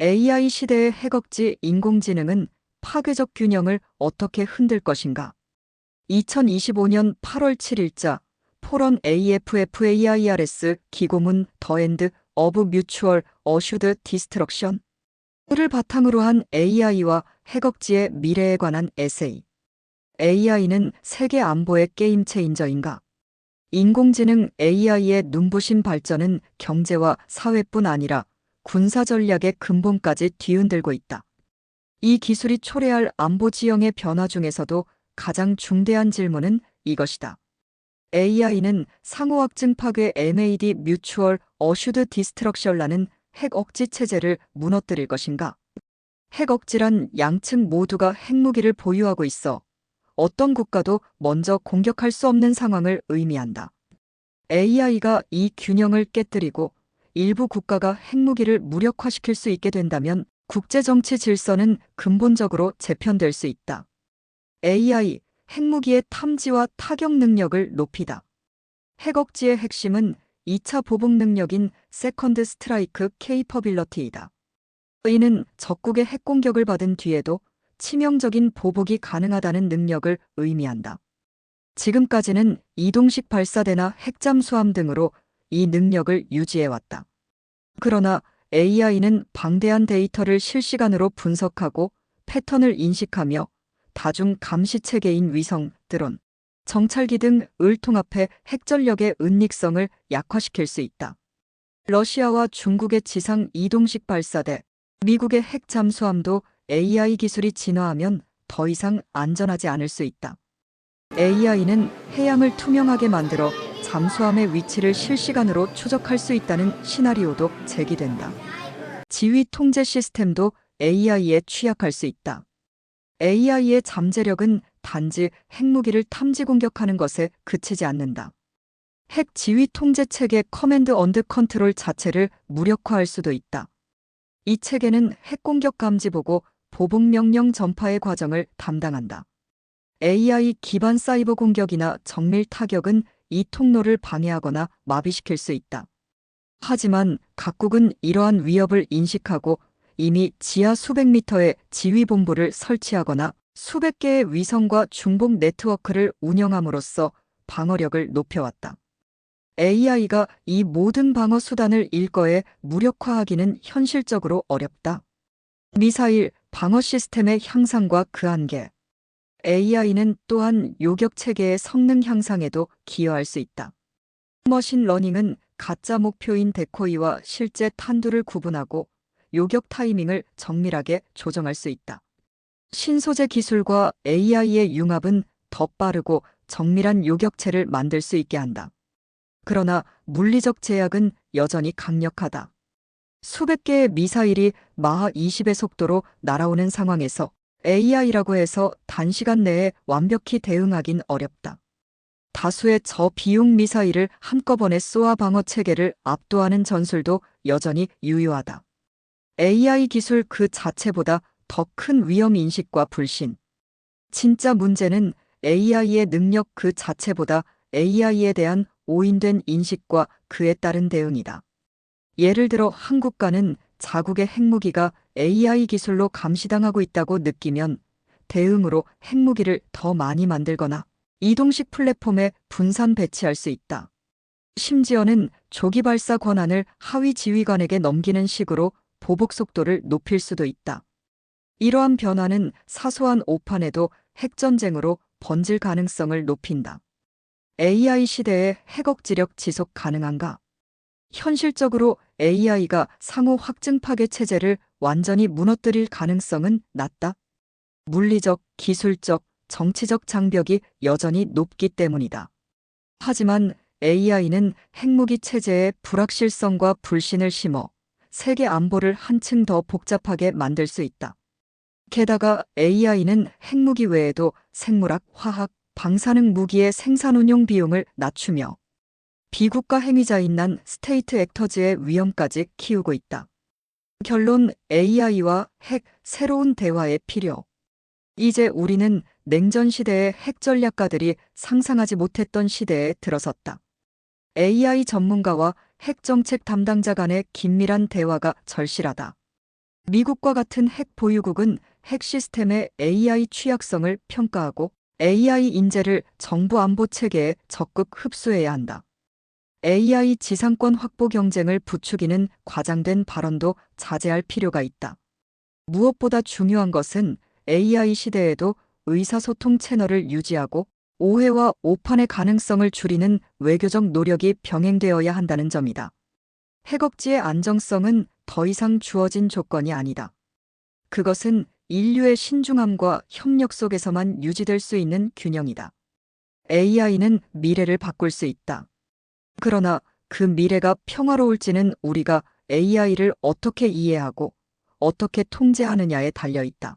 AI 시대의 핵억지 인공지능은 파괴적 균형을 어떻게 흔들 것인가? 2025년 8월 7일자 포런 AFFAIRS 기고문 더 엔드 어브 뮤추얼 어슈드 디스트럭션 를 바탕으로 한 AI와 핵억지의 미래에 관한 에세이. AI는 세계 안보의 게임 체인저인가? 인공지능 AI의 눈부신 발전은 경제와 사회뿐 아니라 군사 전략의 근본까지 뒤흔들고 있다. 이 기술이 초래할 안보 지형의 변화 중에서도 가장 중대한 질문은 이것이다. AI는 상호 확증 파괴 MAD 뮤추얼 어슈드 디스트럭션라는 핵 억지 체제를 무너뜨릴 것인가? 핵 억지란 양측 모두가 핵무기를 보유하고 있어 어떤 국가도 먼저 공격할 수 없는 상황을 의미한다. AI가 이 균형을 깨뜨리고 일부 국가가 핵무기를 무력화시킬 수 있게 된다면 국제정치 질서는 근본적으로 재편될 수 있다. AI, 핵무기의 탐지와 타격 능력을 높이다. 핵억지의 핵심은 2차 보복 능력인 세컨드 스트라이크 케이퍼빌러티이다. 이는 적국의 핵공격을 받은 뒤에도 치명적인 보복이 가능하다는 능력을 의미한다. 지금까지는 이동식 발사대나 핵잠수함 등으로 이 능력을 유지해왔다. 그러나 AI는 방대한 데이터를 실시간으로 분석하고 패턴을 인식하며 다중 감시 체계인 위성, 드론, 정찰기 등을 통합해 핵전력의 은닉성을 약화시킬 수 있다. 러시아와 중국의 지상 이동식 발사대, 미국의 핵 잠수함도 AI 기술이 진화하면 더 이상 안전하지 않을 수 있다. AI는 해양을 투명하게 만들어 잠수함의 위치를 실시간으로 추적할 수 있다는 시나리오도 제기된다. 지휘 통제 시스템도 AI에 취약할 수 있다. AI의 잠재력은 단지 핵무기를 탐지 공격하는 것에 그치지 않는다. 핵 지휘 통제 체계 커맨드 언드 컨트롤 자체를 무력화할 수도 있다. 이 체계는 핵 공격 감지 보고 보복 명령 전파의 과정을 담당한다. AI 기반 사이버 공격이나 정밀 타격은 이 통로를 방해하거나 마비시킬 수 있다. 하지만 각국은 이러한 위협을 인식하고 이미 지하 수백 미터의 지휘본부를 설치하거나 수백 개의 위성과 중복 네트워크를 운영함으로써 방어력을 높여왔다. AI가 이 모든 방어 수단을 일거에 무력화하기는 현실적으로 어렵다. 미사일 방어 시스템의 향상과 그 한계. AI는 또한 요격 체계의 성능 향상에도 기여할 수 있다. 머신 러닝은 가짜 목표인 데코이와 실제 탄두를 구분하고 요격 타이밍을 정밀하게 조정할 수 있다. 신소재 기술과 AI의 융합은 더 빠르고 정밀한 요격체를 만들 수 있게 한다. 그러나 물리적 제약은 여전히 강력하다. 수백 개의 미사일이 마하 20의 속도로 날아오는 상황에서 AI라고 해서 단시간 내에 완벽히 대응하긴 어렵다. 다수의 저비용 미사일을 한꺼번에 쏘아 방어 체계를 압도하는 전술도 여전히 유효하다. AI 기술 그 자체보다 더 큰 위험 인식과 불신. 진짜 문제는 AI의 능력 그 자체보다 AI에 대한 오인된 인식과 그에 따른 대응이다. 예를 들어 한국과는 자국의 핵무기가 AI 기술로 감시당하고 있다고 느끼면 대응으로 핵무기를 더 많이 만들거나 이동식 플랫폼에 분산 배치할 수 있다. 심지어는 조기 발사 권한을 하위 지휘관에게 넘기는 식으로 보복 속도를 높일 수도 있다. 이러한 변화는 사소한 오판에도 핵전쟁으로 번질 가능성을 높인다. AI 시대의 핵억지력 지속 가능한가? 현실적으로 AI가 상호 확증 파괴 체제를 완전히 무너뜨릴 가능성은 낮다. 물리적, 기술적, 정치적 장벽이 여전히 높기 때문이다. 하지만 AI는 핵무기 체제의 불확실성과 불신을 심어 세계 안보를 한층 더 복잡하게 만들 수 있다. 게다가 AI는 핵무기 외에도 생물학, 화학, 방사능 무기의 생산 운용 비용을 낮추며 비국가 행위자인 난 스테이트 액터즈의 위험까지 키우고 있다. 결론 AI와 핵 새로운 대화의 필요. 이제 우리는 냉전 시대의 핵 전략가들이 상상하지 못했던 시대에 들어섰다. AI 전문가와 핵 정책 담당자 간의 긴밀한 대화가 절실하다. 미국과 같은 핵 보유국은 핵 시스템의 AI 취약성을 평가하고 AI 인재를 정부 안보 체계에 적극 흡수해야 한다. AI 지상권 확보 경쟁을 부추기는 과장된 발언도 자제할 필요가 있다. 무엇보다 중요한 것은 AI 시대에도 의사소통 채널을 유지하고 오해와 오판의 가능성을 줄이는 외교적 노력이 병행되어야 한다는 점이다. 핵억지의 안정성은 더 이상 주어진 조건이 아니다. 그것은 인류의 신중함과 협력 속에서만 유지될 수 있는 균형이다. AI는 미래를 바꿀 수 있다. 그러나 그 미래가 평화로울지는 우리가 AI를 어떻게 이해하고 어떻게 통제하느냐에 달려 있다.